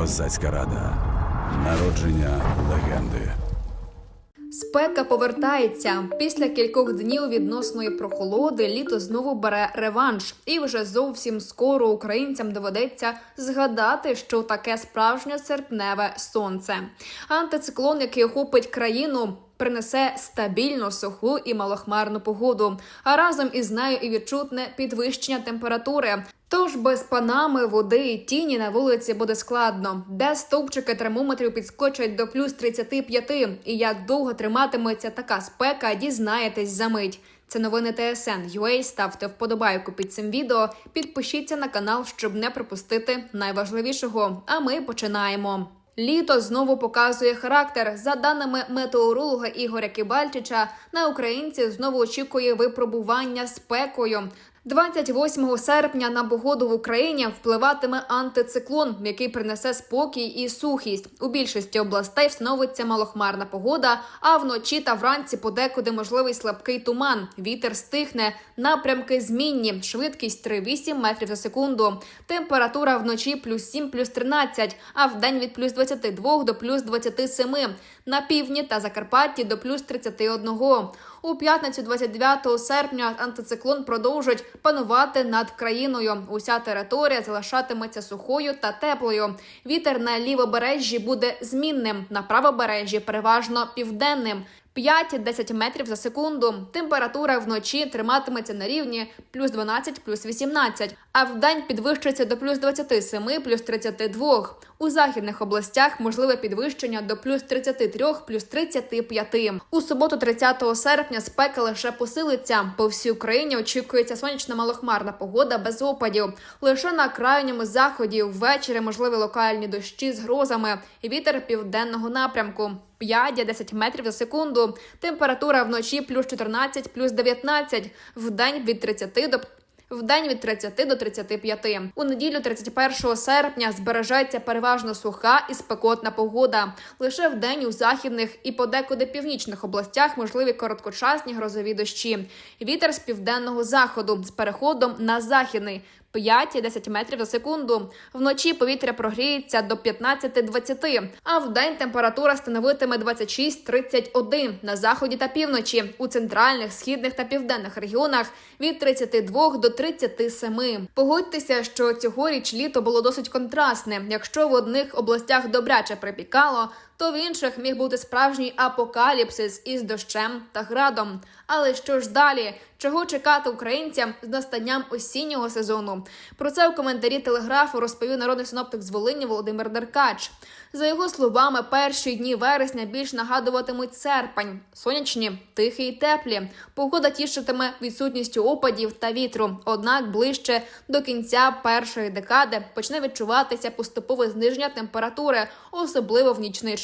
Козацька рада. Народження легенди. Спека повертається після кількох днів відносної прохолоди. Літо знову бере реванш, і вже зовсім скоро українцям доведеться згадати, що таке справжнє серпневе сонце. Антициклон, який охопить країну. Принесе стабільну, суху і малохмарну погоду, а разом із нею і відчутне підвищення температури. Тож без панами, води і тіні на вулиці буде складно, де стовпчики термометрів підскочать до плюс 35. І як довго триматиметься така спека, дізнаєтесь за мить. Це новини ТСН UA. Ставте вподобайку під цим відео, підпишіться на канал, щоб не пропустити найважливішого. А ми починаємо. Літо знову показує характер. За даними метеоролога Ігоря Кибальчича, на українців знову очікує випробування спекою. 28 серпня на погоду в Україні впливатиме антициклон, який принесе спокій і сухість. У більшості областей встановиться малохмарна погода, а вночі та вранці подекуди можливий слабкий туман. Вітер стихне, напрямки змінні, швидкість 3,8 метрів за секунду. Температура вночі плюс 7, плюс 13, а вдень від плюс 22 до плюс 27. На півдні та Закарпатті до плюс 31. У п'ятницю 29 серпня антициклон продовжить панувати над країною. Уся територія залишатиметься сухою та теплою. Вітер на лівобережжі буде змінним, на правобережжі переважно південним. 5-10 метрів за секунду. Температура вночі триматиметься на рівні плюс 12, плюс 18, а вдень підвищиться до плюс 27, плюс 32. У західних областях можливе підвищення до плюс 33, плюс 35. У суботу, 30 серпня, спека лише посилиться. По всій Україні очікується сонячна малохмарна погода без опадів. Лише на крайньому заході ввечері можливі локальні дощі з грозами. Вітер південного напрямку. 5-10 метрів за секунду. Температура вночі плюс 14, плюс 19, день від 30 до Вдень від 30 до 35. У неділю 31 серпня збережеться переважно суха і спекотна погода. Лише вдень у західних і подекуди північних областях можливі короткочасні грозові дощі. Вітер з південного заходу з переходом на західний. 5-10 метрів за секунду. Вночі повітря прогріється до 15-20, а вдень температура становитиме 26-31 на заході та півночі, у центральних, східних та південних регіонах від 32 до 37. Погодьтеся, що цьогоріч літо було досить контрастне. Якщо в одних областях добряче припікало, то в інших міг бути справжній апокаліпсис із дощем та градом. Але що ж далі? Чого чекати українцям з настанням осіннього сезону? Про це у коментарі телеграфу розповів народний синоптик з Волині Володимир Деркач. За його словами, перші дні вересня більш нагадуватимуть серпень, сонячні, тихі й теплі. Погода тішитиме відсутністю опадів та вітру. Однак ближче до кінця першої декади почне відчуватися поступове зниження температури, особливо в нічний.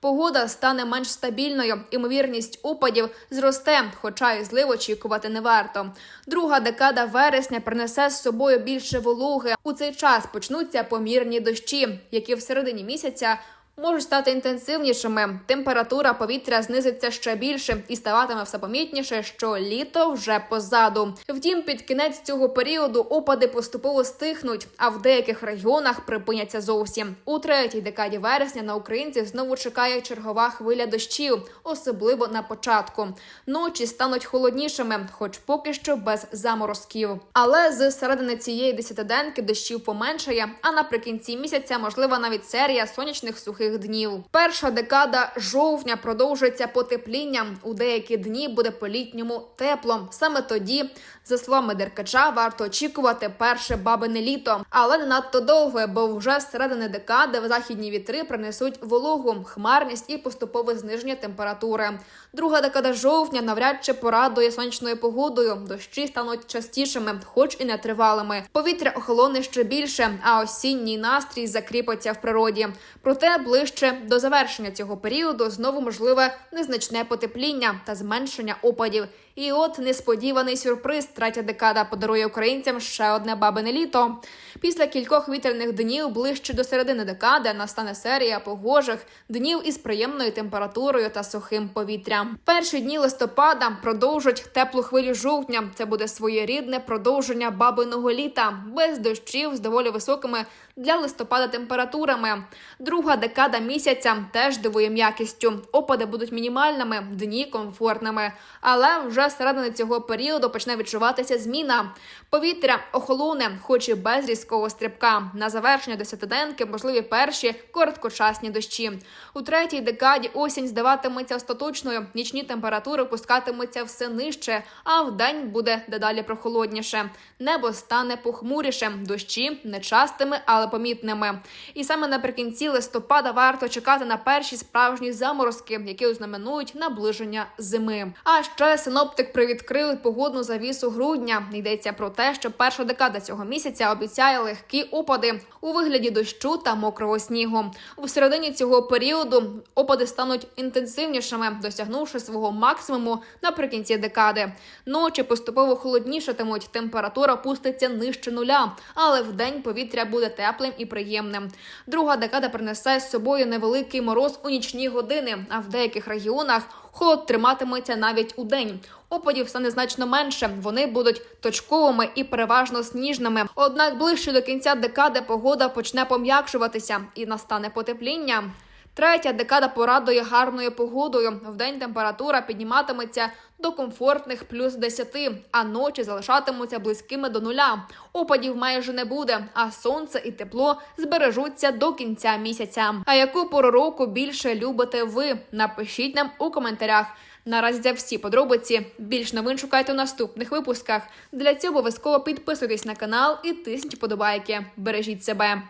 Погода стане менш стабільною, імовірність опадів зросте, хоча і злив очікувати не варто. Друга декада вересня принесе з собою більше вологи. У цей час почнуться помірні дощі, які в середині місяця. Можуть стати інтенсивнішими. Температура повітря знизиться ще більше і ставатиме все помітніше, що літо вже позаду. Втім, під кінець цього періоду опади поступово стихнуть, а в деяких регіонах припиняться зовсім. У третій декаді вересня на українців знову чекає чергова хвиля дощів, особливо на початку. Ночі стануть холоднішими, хоч поки що без заморозків. Але з середини цієї десятиденки дощів поменшає. А наприкінці місяця можлива навіть серія сонячних сухих днів. Перша декада жовтня продовжується потеплінням. У деякі дні буде по-літньому тепло. Саме тоді, за словами Деркача, варто очікувати перше бабине літо, але не надто довго, бо вже середини декади західні вітри принесуть вологу, хмарність і поступове зниження температури. Друга декада жовтня навряд чи порадує сонячною погодою. Дощі стануть частішими, хоч і нетривалими. Повітря охолоне ще більше, а осінній настрій закріпиться в природі. Проте ближче до завершення цього періоду знову можливе незначне потепління та зменшення опадів. І от несподіваний сюрприз. Третя декада подарує українцям ще одне бабине літо. Після кількох вітряних днів ближче до середини декади настане серія погожих днів із приємною температурою та сухим повітрям. Перші дні листопада продовжать теплу хвилю жовтня. Це буде своєрідне продовження бабиного літа без дощів з доволі високими для листопада температурами. Друга декада місяця теж дивує м'якістю. Опади будуть мінімальними, дні комфортними. Але вже з середини цього періоду почне відчуватися зміна. Повітря охолоне, хоч і без різкого стрибка. На завершення десятиденки можливі перші короткочасні дощі. У третій декаді осінь здаватиметься остаточною. Нічні температури опускатимуться все нижче, а вдень буде дедалі прохолодніше. Небо стане похмуріше, дощі нечастими, але помітними. І саме наприкінці листопада варто чекати на перші справжні заморозки, які ознаменують наближення зими. А ще синоптик привідкрили погодну завісу грудня. Йдеться про те, що перша декада цього місяця обіцяє легкі опади у вигляді дощу та мокрого снігу. У середині цього періоду опади стануть інтенсивнішими, досягнувши свого максимуму наприкінці декади. Ночі поступово холоднішатимуть, температура пуститься нижче нуля, але вдень повітря буде теплим і приємним. Друга декада принесе з собою невеликий мороз у нічні години, а в деяких регіонах холод триматиметься навіть у день. Опадів стане значно менше. Вони будуть точковими і переважно сніжними. Однак ближче до кінця декади погода почне пом'якшуватися і настане потепління. Третя декада порадує гарною погодою. Вдень температура підніматиметься до комфортних плюс 10, а ночі залишатимуться близькими до нуля. Опадів майже не буде, а сонце і тепло збережуться до кінця місяця. А яку пору року більше любите ви? Напишіть нам у коментарях. Наразі всі подробиці. Більш новин шукайте у наступних випусках. Для цього обов'язково підписуйтесь на канал і тисніть вподобайки. Бережіть себе.